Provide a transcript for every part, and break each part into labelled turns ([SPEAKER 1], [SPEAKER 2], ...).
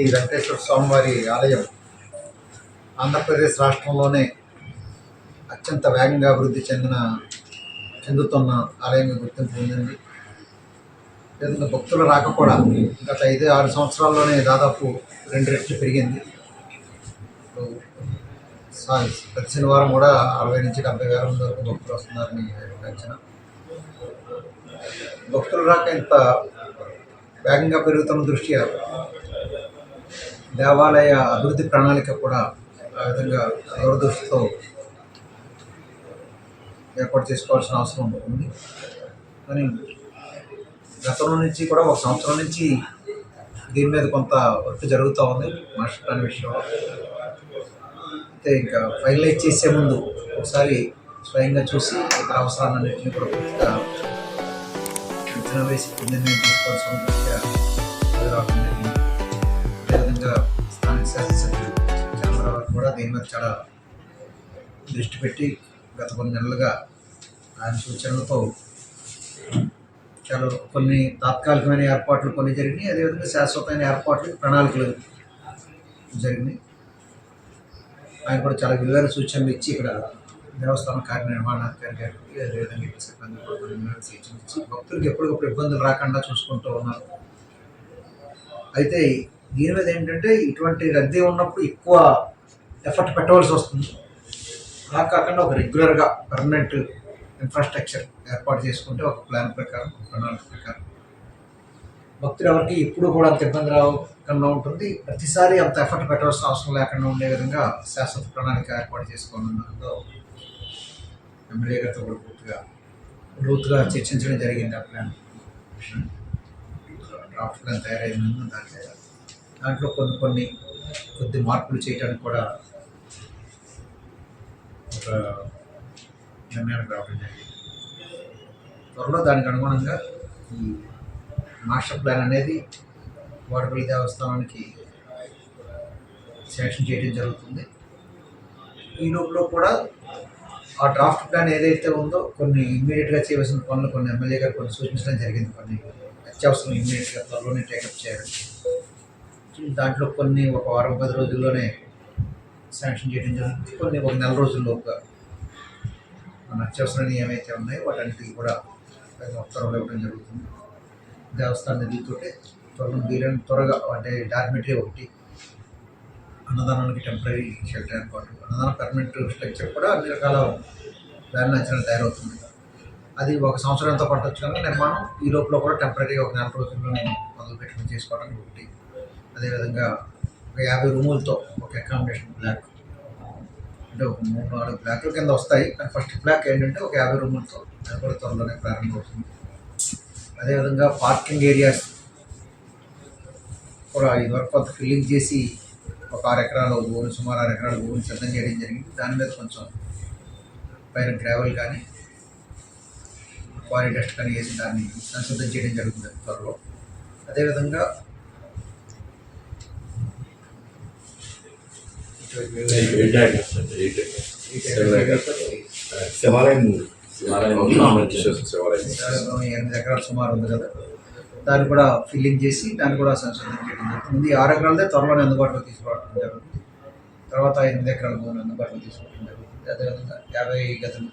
[SPEAKER 1] శ్రీ వెంకటేశ్వర స్వామివారి ఆలయం ఆంధ్రప్రదేశ్ రాష్ట్రంలోనే అత్యంత వేగంగా అభివృద్ధి చెందిన చెందుతున్న ఆలయంగా గుర్తింపు పొందింది. విధంగా భక్తుల రాక కూడా గత ఐదు ఆరు సంవత్సరాల్లోనే దాదాపు రెండు రెట్లు పెరిగింది. ప్రతి శనివారం కూడా అరవై నుంచి డెబ్బై వేల మంది వరకు భక్తులు వస్తున్నారని అంచనా భక్తుల రాక ఇంత వేగంగా పెరుగుతున్న దృష్ట్యా దేవాలయ అభివృద్ధి ప్రణాళిక కూడా ఆ విధంగా దూరదృష్టితో ఏర్పాటు చేసుకోవాల్సిన అవసరం ఉంది కానీ గతంలో నుంచి కూడా ఒక సంవత్సరం నుంచి దీని మీద కొంత వర్క్ జరుగుతూ ఉంది మాస్టర్ ప్లాన్ విషయంలో. అయితే ఇంకా ఫైనలైజ్ చేసే ముందు ఒకసారి స్వయంగా చూసి ఇతర అవసరాలన్నింటినీ కూడా పూర్తిగా అంచనా వేసి నిర్ణయం తీసుకోవాల్సిన అదేవిధంగా స్థానిక శాసనసభ్యులు చంద్రబాబు కూడా దీని మీద చాలా దృష్టి పెట్టి గత కొన్ని నెలలుగా ఆయన సూచనలతో చాలా కొన్ని తాత్కాలికమైన ఏర్పాట్లు కొన్ని జరిగినాయి. అదేవిధంగా శాశ్వతమైన ఏర్పాట్లు ప్రణాళికలు జరిగినాయి. ఆయన కూడా చాలా విలువైన సూచనలు ఇచ్చి ఇక్కడ దేవస్థానం కార్యనిర్వహణాధికారి గారికి అదేవిధంగా ఇక్కడ సిబ్బంది కూడా సూచనలు ఇచ్చి భక్తులకు ఎప్పటికప్పుడు ఇబ్బందులు రాకుండా చూసుకుంటూ ఉన్నారు. అయితే దీని మీద ఏంటంటే ఇటువంటి రద్దీ ఉన్నప్పుడు ఎక్కువ ఎఫర్ట్ పెట్టవలసి వస్తుంది. అలా కాకుండా ఒక రెగ్యులర్గా పర్మనెంట్ ఇన్ఫ్రాస్ట్రక్చర్ ఏర్పాటు చేసుకుంటే ఒక ప్లాన్ ప్రకారం ప్రణాళిక ప్రకారం. భక్తులు ఎవరికి ఎప్పుడు కూడా అంత ఇబ్బంది రాకుండా ఉంటుంది. ప్రతిసారి అంత ఎఫర్ట్ పెట్టవలసిన అవసరం లేకుండా ఉండే విధంగా శాశ్వత ప్రణాళిక ఏర్పాటు చేసుకోవాలన్న ఎమ్మెల్యే గారితో కూడా పూర్తిగా లోతుగా చర్చించడం జరిగింది ఆ ప్లాన్ డ్రాఫ్ట్ ప్లాన్ తయారైందని చేయాలి దాంట్లో కొన్ని కొన్ని కొద్ది మార్పులు చేయడానికి కూడా ఒక నిర్ణయానికి రావడం జరిగింది. త్వరలో దానికి అనుగుణంగా ఈ మాస్టర్ ప్లాన్ అనేది వాడపల్లి దేవస్థానానికి శాంక్షన్ చేయడం జరుగుతుంది. ఈ లోపల కూడా ఆ డ్రాఫ్ట్ ప్లాన్ ఏదైతే ఉందో కొన్ని ఇమ్మీడియట్గా చేయవలసిన పనులు కొన్ని ఎమ్మెల్యే గారు కొన్ని సూచించడం జరిగింది. కొన్ని అత్యవసరం ఇమ్మీడియట్గా త్వరలోనే టేకప్ చేయాలని దాంట్లో కొన్ని ఒక వారం పది రోజుల్లోనే శాంక్షన్ చేయడం జరుగుతుంది. కొన్ని ఒక నెల రోజుల్లోగా మన అత్యవసరాలు ఏమైతే ఉన్నాయో వాటన్నిటికీ కూడా ఉత్తర్వులు ఇవ్వడం జరుగుతుంది. దేవస్థాన నిధులతోటి త్వరలో వీలైన త్వరగా అంటే డార్మిటరీ ఒకటి అన్నదానానికి టెంపరీ షెల్టర్ ఏర్పాటు అన్నదానం పర్మనెంట్ స్ట్రక్చర్ కూడా అన్ని రకాల ప్లాన్ నచ్చిన తయారవుతుంది. అది ఒక సంవత్సరంతో పట్టొచ్చు కానీ నిర్మాణం ఈ లోపల కూడా టెంపరీగా ఒక నెల రోజుల్లో మొదలు పెట్టుకుని చేసుకోవడానికి ఒకటి. అదేవిధంగా ఒక యాభై రూములతో ఒక అకామిడేషన్ బ్లాక్ అంటే ఒక మూడు నాలుగు బ్లాక్ల కింద వస్తాయి. కానీ ఫస్ట్ బ్లాక్ ఏంటంటే ఒక యాభై రూములతో అది కూడా త్వరలోనే ప్రారంభమవుతుంది అదేవిధంగా పార్కింగ్ ఏరియాస్ కూడా ఇదివరకు కొంత ఫిల్లింగ్ చేసి ఒక ఆరు ఎకరాల భూమి సుమారు ఆరు ఎకరాల భూమిని సిద్ధం చేయడం జరిగింది. దాని మీద కొంచెం పైన గ్రావెల్ కానీ క్వారీ టెస్ట్ కానీ వేసి దాన్ని సంసిద్ధం చేయడం జరుగుతుంది త్వరలో. అదేవిధంగా
[SPEAKER 2] శివాలయం
[SPEAKER 1] ఎనిమిది ఎకరాలు సుమారు ఉంది కదా. దాన్ని కూడా ఫిల్లింగ్ చేసి దాన్ని కూడా సంశోధన చేయడం జరుగుతుంది. ఆరు ఎకరాలదే త్వరలోనే అందుబాటులో తీసుకురావడం జరుగుతుంది. తర్వాత ఎనిమిది ఎకరాల భూమిని అందుబాటులో తీసుకోవడం జరుగుతుంది. అదేవిధంగా యాభై గదులు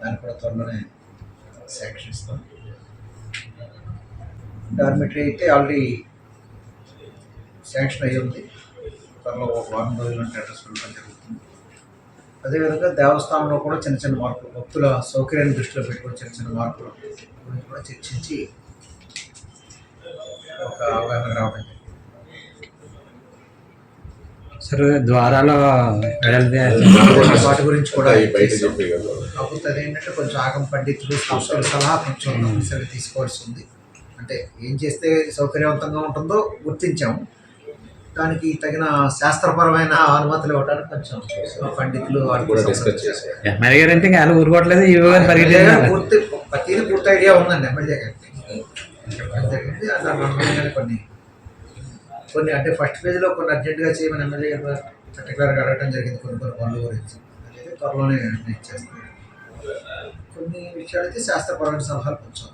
[SPEAKER 1] దాన్ని కూడా త్వరలోనే శాంక్షన్ ఇస్తాం డార్మెటరీ అయితే ఆల్రెడీ శాంక్షన్ అయ్యి ఉంది. త్వరలో ఒక వారం రోజులు టెండర్స్ వెళ్ళడం జరుగుతుంది. అదేవిధంగా దేవస్థానంలో కూడా చిన్న చిన్న మార్పులు భక్తుల సౌకర్యాన్ని దృష్టిలో పెట్టుకుని చిన్న చిన్న మార్పులు గురించి కూడా చర్చించి ఒక అవగాహన రావడం జరిగింది.
[SPEAKER 3] సార్ ద్వారాల
[SPEAKER 1] వాటి గురించి కూడా కాకపోతే అదేంటంటే కొంచెం ఆగం పండితులు సంస్థల సలహా కొంచెం తప్పనిసరి తీసుకోవాల్సి ఉంది. అంటే ఏం చేస్తే సౌకర్యవంతంగా ఉంటుందో గుర్తించాము. దానికి తగిన శాస్త్రపరమైన అనుమతులు ఇవ్వడానికి కొంచెం పండితులు
[SPEAKER 2] అది కూడా డిస్కస్ చేసి
[SPEAKER 3] ఎమ్మెల్యే గారు అంటే వాళ్ళు ఊరుకోవట్లేదు
[SPEAKER 1] పూర్తి ప్రతిదీ పూర్తి ఐడియా ఉందండి ఎమ్మెల్యే గారికి కొన్ని కొన్ని అంటే ఫస్ట్ పేజ్లో కొన్ని అర్జెంటుగా చేయమని ఎమ్మెల్యే గారు పర్టికులర్గా అడగడం జరిగింది కొన్ని కొన్ని పనుల గురించి. అదైతే త్వరలోనే నిర్ణయం చేస్తాం. కొన్ని విషయాలు అయితే శాస్త్రపరమైన సలహాలు కొంచెం.